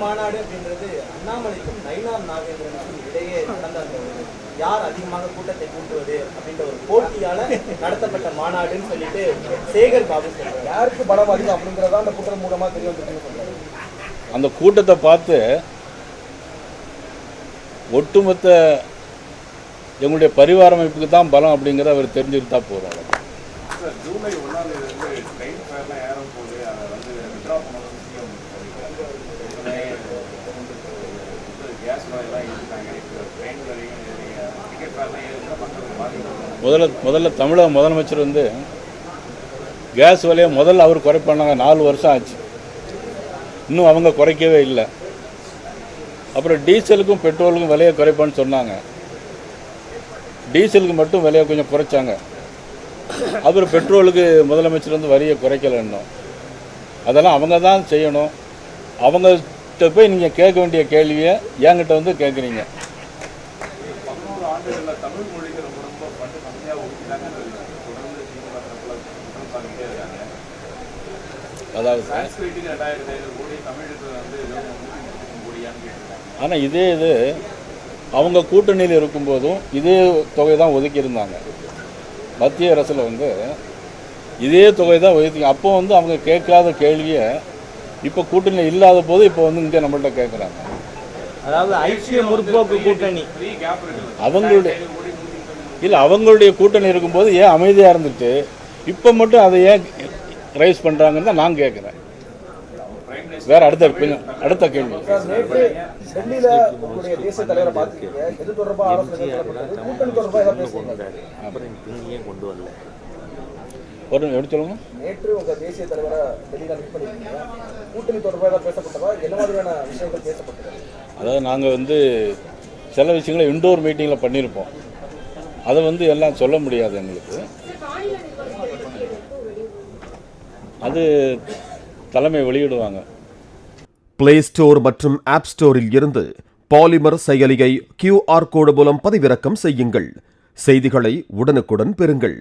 மாநாடு அப்படின்றது அண்ணாமலைக்கும் நயினார் நாகேந்திரனுக்கும் இடையே நடந்த அந்த ஒரு யார் அதிகமாக கூட்டத்தை கூட்டுவது அப்படின்ற ஒரு போட்டியால நடத்தப்பட்ட மாநாடுன்னு சொல்லிட்டு சேகர் பாபு சொல்றாரு. யாருக்கு பலம் அதிகம் அப்படிங்கிறதா அந்த கூட்டம் மூலமா தெரிய வந்திருக்குன்னு அந்த கூட்டத்தை பார்த்து ஒட்டுமொத்த எங்களுடைய பரிவார அமைப்புக்கு தான் பலம் அப்படிங்கிறத அவர் தெரிஞ்சுக்கிட்டு போகிறார் சார் ஜூலை ஒன்றாம் தேதி வந்து ட்ரெயின் ஃபேர்லாம் ஏறும் போது அதை வந்து வித்ரா பண்ணணும் சிஎம் கேஸ் எல்லாம் இருக்காங்க இப்போ ட்ரெயின் வரையும் டிக்கெட் ஃபேர்லாம் ஏறுனா மக்களுக்கு பாதிக்கும் முதல்ல முதல்ல தமிழக முதலமைச்சர் வந்து கேஸ் விலையை முதல்ல அவர் குறைப்பானாங்க. நாலு வருஷம் ஆச்சு. இன்னும் அவங்க குறைக்கவே இல்லை. அப்புறம் டீசலுக்கும் பெட்ரோலுக்கும் விலையை குறைப்பான்னு சொன்னாங்க. டீசலுக்கு மட்டும் விலையை கொஞ்சம் குறைச்சாங்க. அப்புறம் பெட்ரோலுக்கு முதலமைச்சர் வந்து வரியை குறைக்கல இன்னும். அதெல்லாம் அவங்க தான் செய்யணும். அவங்க அவர்கிட்ட போய் நீங்கள் கேட்க வேண்டிய கேள்வியை என்கிட்ட வந்து கேட்குறீங்க அதாவது ஆனால் இதே இது அவங்க கூட்டணியில் இருக்கும்போதும் இதே தொகை தான் ஒதுக்கியிருந்தாங்க. மத்திய அரசில் வந்து இதே தொகை தான் ஒதுக்கி அப்போ வந்து அவங்க கேட்காத கேள்வியை இப்போ கூட்டணியில் இல்லாத போது இப்போ வந்து இங்கே நம்மள்ட்ட கேட்குறாங்க அதாவது ஐக்கிய முற்போக்கு கூட்டணி. அவங்களுடைய இல்லை அவங்களுடைய கூட்டணி இருக்கும்போது ஏன் அமைதியாக இருந்துட்டு இப்போ மட்டும் அதை ஏன் ரைஸ் பண்ணுறாங்கன்னு தான் நான் கேட்குறேன் வேற அடுத்த அடுத்த கேள்வி? கூட்டணி கொண்டு வரல. ஒரு எப்படி சொல்லுங்க? நேற்று உங்க தேசிய தலைவரை டெல்லியில மீட் பண்ணிருக்கீங்க. கூட்டணி தொடர்பா ஏதாவது பேசப்பட்டதா? என்ன மாதிரியான விஷயங்கள் பேசப்பட்டது? அதாவது நாங்கள் வந்து சில விஷயங்களை இண்டோர் மீட்டிங்கில் பண்ணியிருப்போம் அதை வந்து எல்லாம் சொல்ல முடியாது எங்களுக்கு. அது தலைமை வெளியிடுவாங்க. பிளே ஸ்டோர் மற்றும் ஆப் ஸ்டோரில் இருந்து பாலிமர் செயலியை கியூஆர் கோடு மூலம் பதிவிறக்கம் செய்யுங்கள். செய்திகளை உடனுக்குடன் பெறுங்கள்.